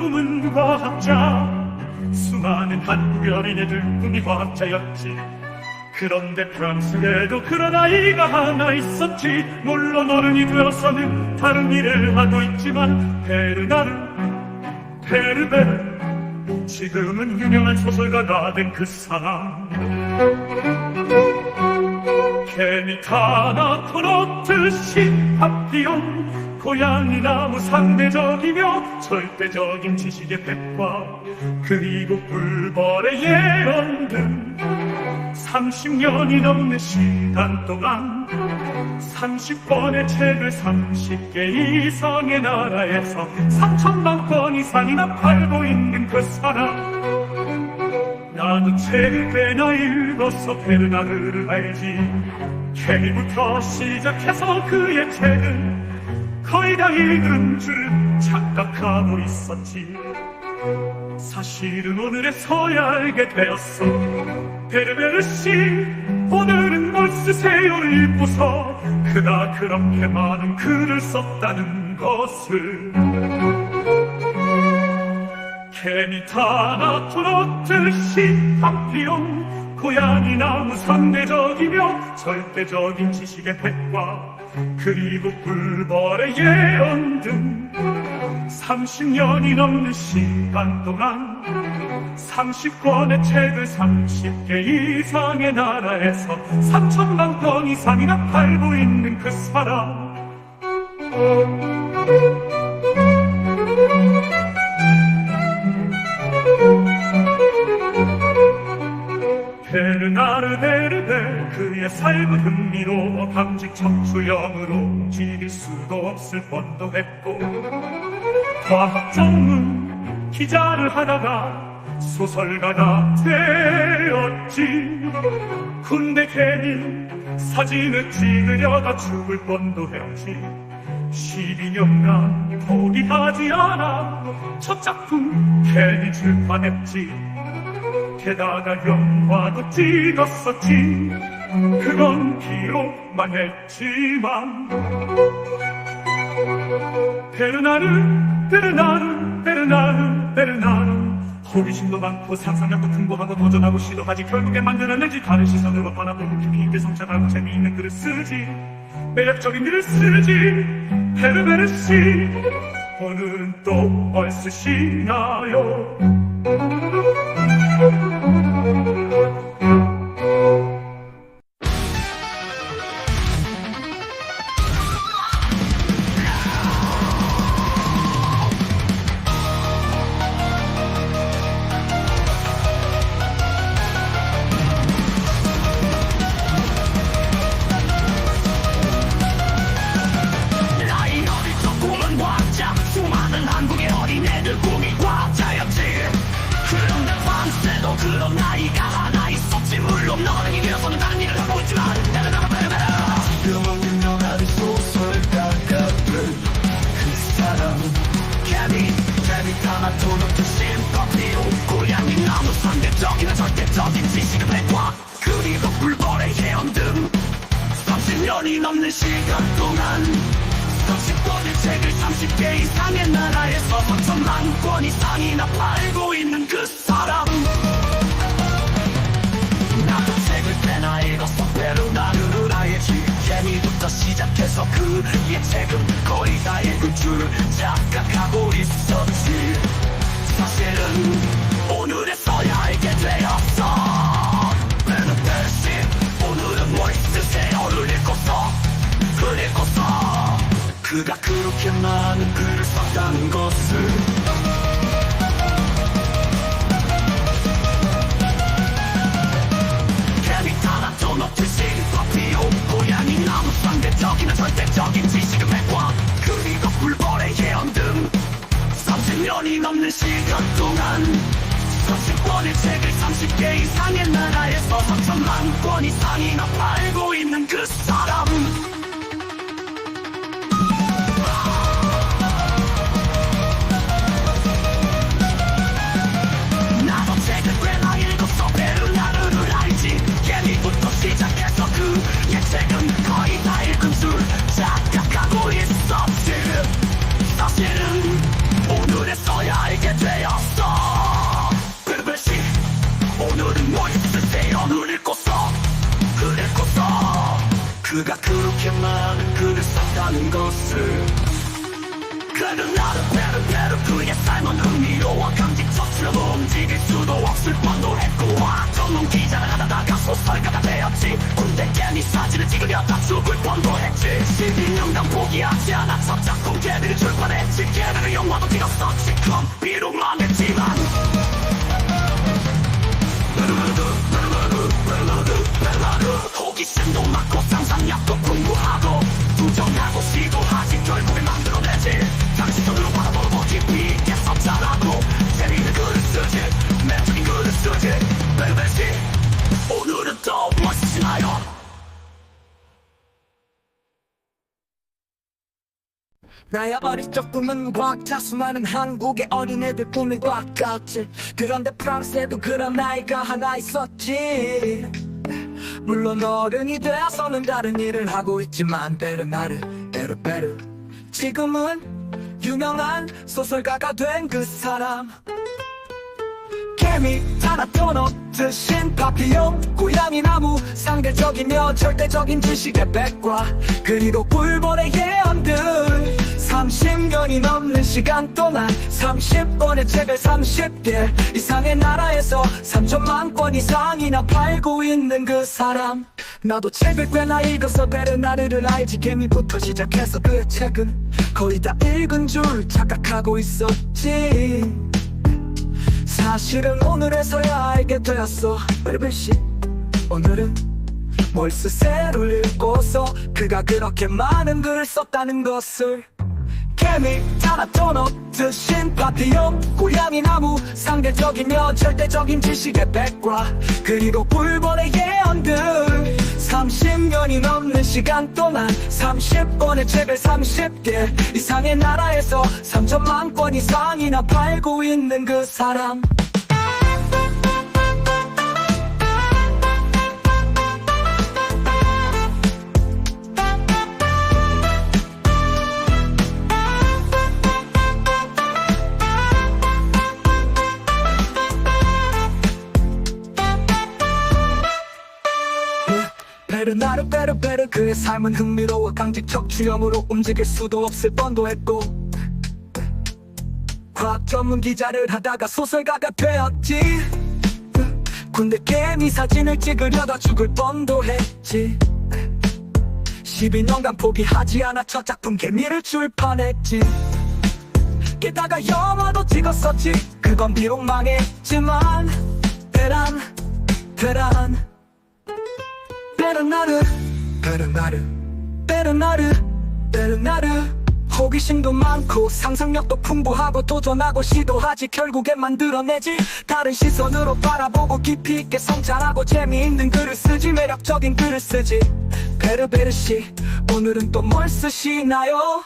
꿈은 과학자 수많은 한별인애들 꿈이 과학자였지. 그런데 프랑스에도 그런 아이가 하나 있었지. 물론 어른이 되어서는 다른 일을 하고 있지만 베르나르 베르베르 지금은 유명한 소설가가 된 그 사람. 케미타나 코노트 시 파피온 고양이 나무 상대적이며 절대적인 지식의 백과 그리고 꿀벌의 예언 등 30년이 넘는 시간 동안 30권의 책을 30개 이상의 나라에서 3천만 권 이상이나 팔고 있는 그 사람. 나도 책을 꽤나 읽어서 베르나르를 알지. 케미부터 시작해서 그의 책은 거의 다 읽은 줄 착각하고 있었지. 사실은 오늘에서야 알게 되었어 베르베르 씨 오늘은 뭘 쓰세요를 읽고서 그가 그렇게 많은 글을 썼다는 것을. 케미타나 토로트 시파피온 고양이 나 무 상대적이며 절대적인 지식의 백과 그리고 꿀벌의 예언 등 30년이 넘는 시간 동안 30권의 책을 30개 이상의 나라에서 3천만 권 이상이나 팔고 있는 그 사람. 베르나르 베르베 그의 삶은 흥미로워 감직 척수형으로 지릴 수도 없을 뻔도 했고 과학 전문 기자를 하다가 소설가가 되었지. 군대 괜히 사진을 찍으려다 죽을 뻔도 했지. 12년간 포기하지 않아 첫 작품 괜히 출판했지. 게다가 영화도 찍었었지. 그건 기록만 했지만. 베르나르 베르나르 베르나르 베르나르 호기심도 많고 상상력도 풍부하고 도전하고 시도하지 결국엔 만들어내지. 다른 시선으로 바라보고 깊이 있게 성찰하고 재미있는 글을 쓰지. 매력적인 글을 쓰지. 베르베르 씨 오늘은 또뭘 쓰시나요 케미 타나토노트 심퍼피오 고양이 나무 상대적이나 절대적인 지식의 백과 그리고 불벌의 예언 등 30년이 넘는 시간 동안 30권의 책을 30개 이상의 나라에서 3천만 권 이상이나 팔고 있는 그 사람 나도 책을 꽤나 읽었어 베르나르를 알지 케미부터 시작해서 그의 책은 거의 다 읽은 줄 착각하고 있었지 오늘에서야 알게 되었어. 베르베르씨 오늘은 뭘 쓰세요를 읽고서 글 읽고서 그가 그렇게 많은 글을 썼다는 것을. 상대적이나 절대적인 지식의 백과. 그리고 굴벌의 예언 등. 30년이 넘는 시간 동안 30권의 책을 30개 이상의 나라에서 썼다는 것을. 그래도 나는 배를 배를 그의 삶은 흥미로워 강직적처럼 움직일 수도 없을 뻔도 했고 와 전문 기자를 하다가 소설가가 되었지. 군대 괜히 사진을 찍으려 다 죽을 뻔도 했지. 12년간 포기하지 첫 나의 어릴 적 꿈은 과학자 수많은 한국의 어린애들 꿈이 과학같지. 그런데 프랑스에도 그런 나이가 하나 있었지. 물론 어른이 되어서는 다른 일을 하고 있지만 베르나르 에르베르 지금은 유명한 소설가가 된 그 사람. 개미, 타나토노트, 신파피용, 고양이 나무 상대적이며 절대적인 지식의 백과 그리고 불본의 예언들 30년이 넘는 시간 동안 30권의 책을 30개 이상의 나라에서 3천만 권 이상이나 팔고 있는 그 사람. 나도 책을 꽤나 읽어서 베르나르를 알지. 개미부터 시작해서 그 책은 거의 다 읽은 줄 착각하고 있었지. 사실은 오늘에서야 알게 되었어. 벨벳이 오늘은 월스새를 읽고서 그가 그렇게 많은 글을 썼다는 것을 개미, 타나토노트, 신파티용, 고양이 나무. 상대적이며 절대적인 지식의 백과. 그리고 불본의 예언들. 30년이 넘는 시간 동안 30권의 책을 30개. 이상의 나라에서 3천만 권 이상이나 팔고 있는 그 사람 그의 삶은 흥미로워 강직적 주염으로 움직일 수도 없을 뻔도 했고 과학 전문 기자를 하다가 소설가가 되었지. 군대 개미 사진을 찍으려다 죽을 뻔도 했지. 12년간 포기하지 않아 첫 작품 개미를 출판했지. 게다가 영화도 찍었었지. 그건 비록 망했지만. 베란 베란. 베르나르 베르나르 베르나르 베르나르 호기심도 많고 상상력도 풍부하고 도전하고 시도하지 결국엔 만들어내지. 다른 시선으로 바라보고 깊이 있게 성찰하고 재미있는 글을 쓰지 매력적인 글을 쓰지. 베르베르 씨 오늘은 또 뭘 쓰시나요?